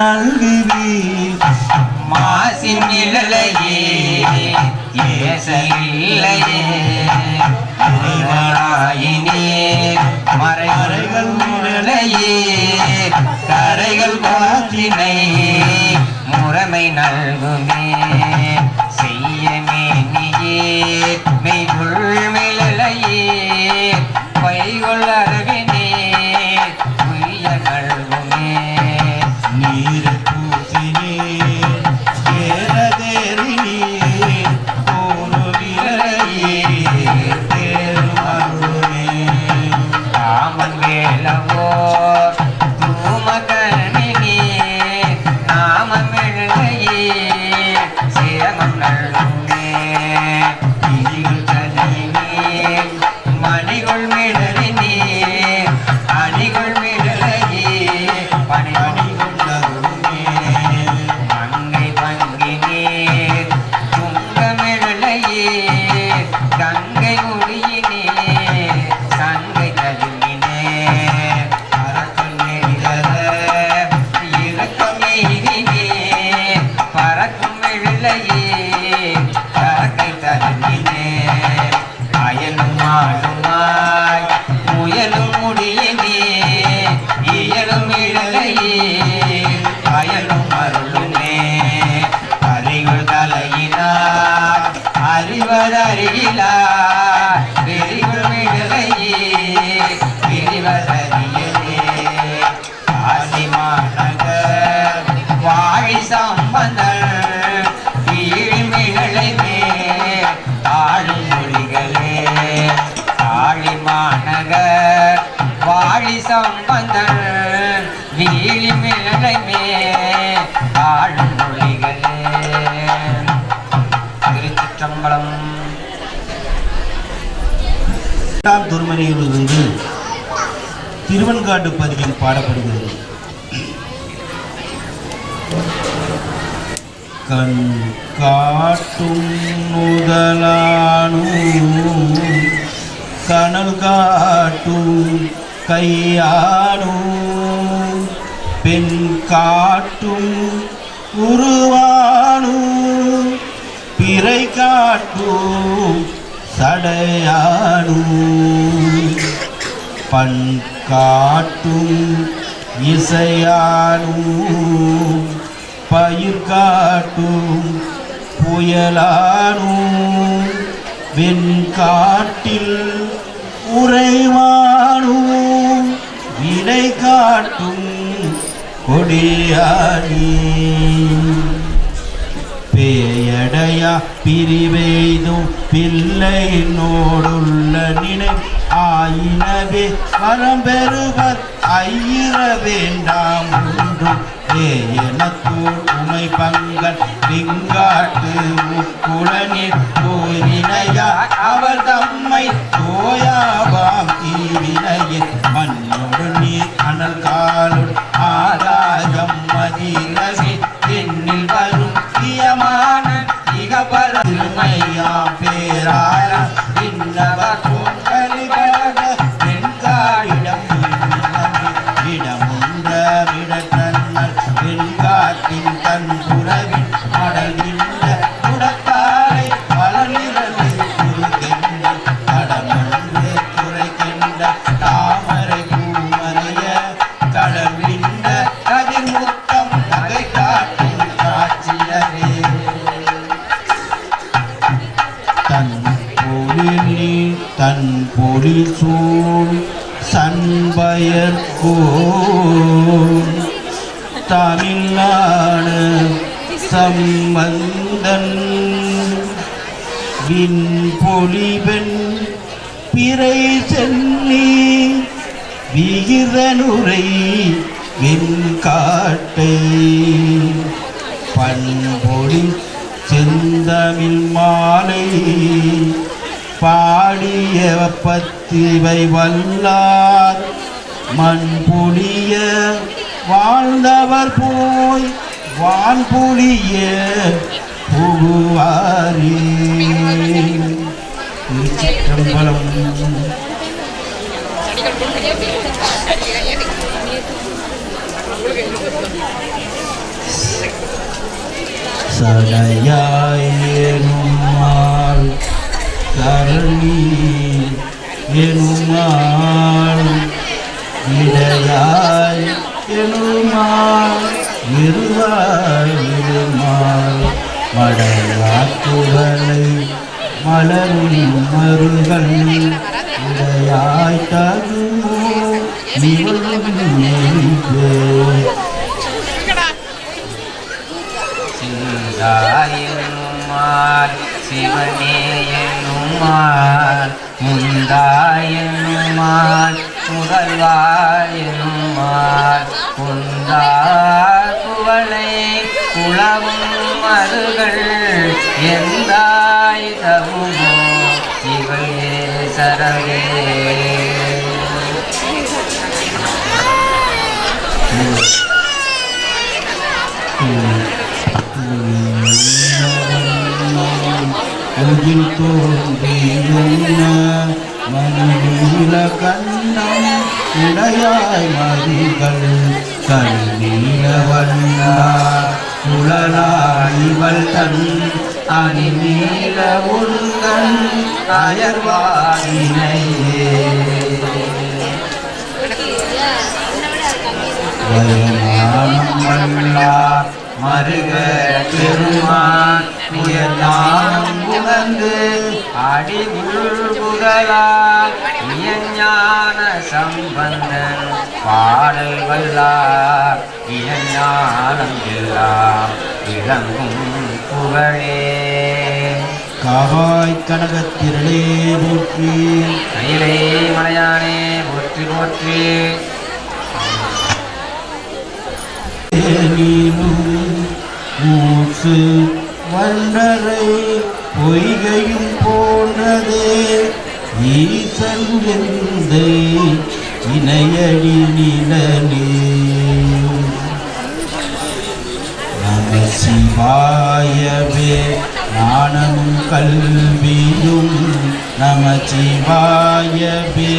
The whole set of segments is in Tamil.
நல்குவீர் மாசின் நிழலையே ஏசையில்லையே மறைகள் மறைமறைகள் நிழலையே கரைகள் பாத்தினை முறைமை நல்குமே செய்யமே நீயே நாமமிழையே பறக்கும் வாழி சம்பந்தர் வீழி ஆளும் மொழிகளே. திருச்சிற்றம்பலம். இரண்டாம் துருமனையிலிருந்து திருவன்காடு பதிவில் பாடப்படுகிறது. கண் காட்டும் முதலானும் கனல் காட்டும் கையானும் பெண் காட்டும் உருவானும் பிறை காட்டும் சடையானும். பண் காட்டும் இசையானும் பயிர் காட்டும் புயலானும் வெண்காட்டில் உறைவானும். காட்டும் கொடியானி பேயடையா பிரிவெய்தும் பிள்ளை நோடுள்ள நினை ஆயினவே வரம் பெறுவர் ஐயிர வேண்டாம் உண்டும் ஏயனத்தோர் உமை பங்கன் விங்காட்டு முக்குளனில் போரினையா அவர் தம்மை in the bathroom. தன் பொருள் சூழ் சண்பயர்கோன் தமிழ்நாடு சம்பந்தன் விண் பொலிவன் பிறை சென்னி விகிதனுரை வெண்காட்டை. பண்பொழி செந்தமிழ் மாலை பாடிய பத்திவை வல்லார். மண் புலிய வாழ்ந்தவர் போய் வான் புலிய புகுவாரே. திருச்சிற்றம்பலம். அடிக்கடி தரணி கரணி எனுமாள் இடையாய் எனுமாள் இருவாய் இருமாள் மடையாக்குகளை மலரும் மருகள் இடையாய் தருமோ நிவழும் முந்தாயனுமார் முதல்வாயனுமார் குந்தார் குவளை குளவும் மருகள் எந்தாய் தகுமோ இவையே சரவே உதில் தோன்றியுள்ள மணிநீல கண்ணம் இடையாய் மதிகள் கண்ணீல வண்ணா குழலாய்வள் தன் அணிநீல உருகன் அயர்வாயினையே வயமானம் வல்லார் மருக பெருமான் உயர்ஞானம் உணர்ந்து அடி உள்புகளால் இயஞான சம்பந்தன் பாடல் வல்லார் இயஞானம் எல்லாம் விளங்கும் புகழே. காவாய் கனகத்திரளே போற்றி. கையிலே மலையானே போற்றி போற்றி. நீனும் மூசு வண்டரை பொய்கையும் போனதே ஈசன் எந்தை இணையடி நிழலே நம சிவாயவே ஞானமும் கல்வியும் நம சிவாயவே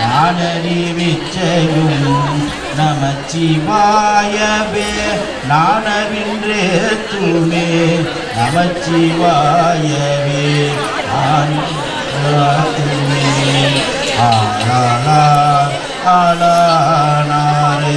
ஞானறிவிச்சையும் நம நமச்சிவாயவே நாணவின்றே தூமே நமச்சிவாயவே சிவாயவே ஆனே ஆளாளா ஆளானாரை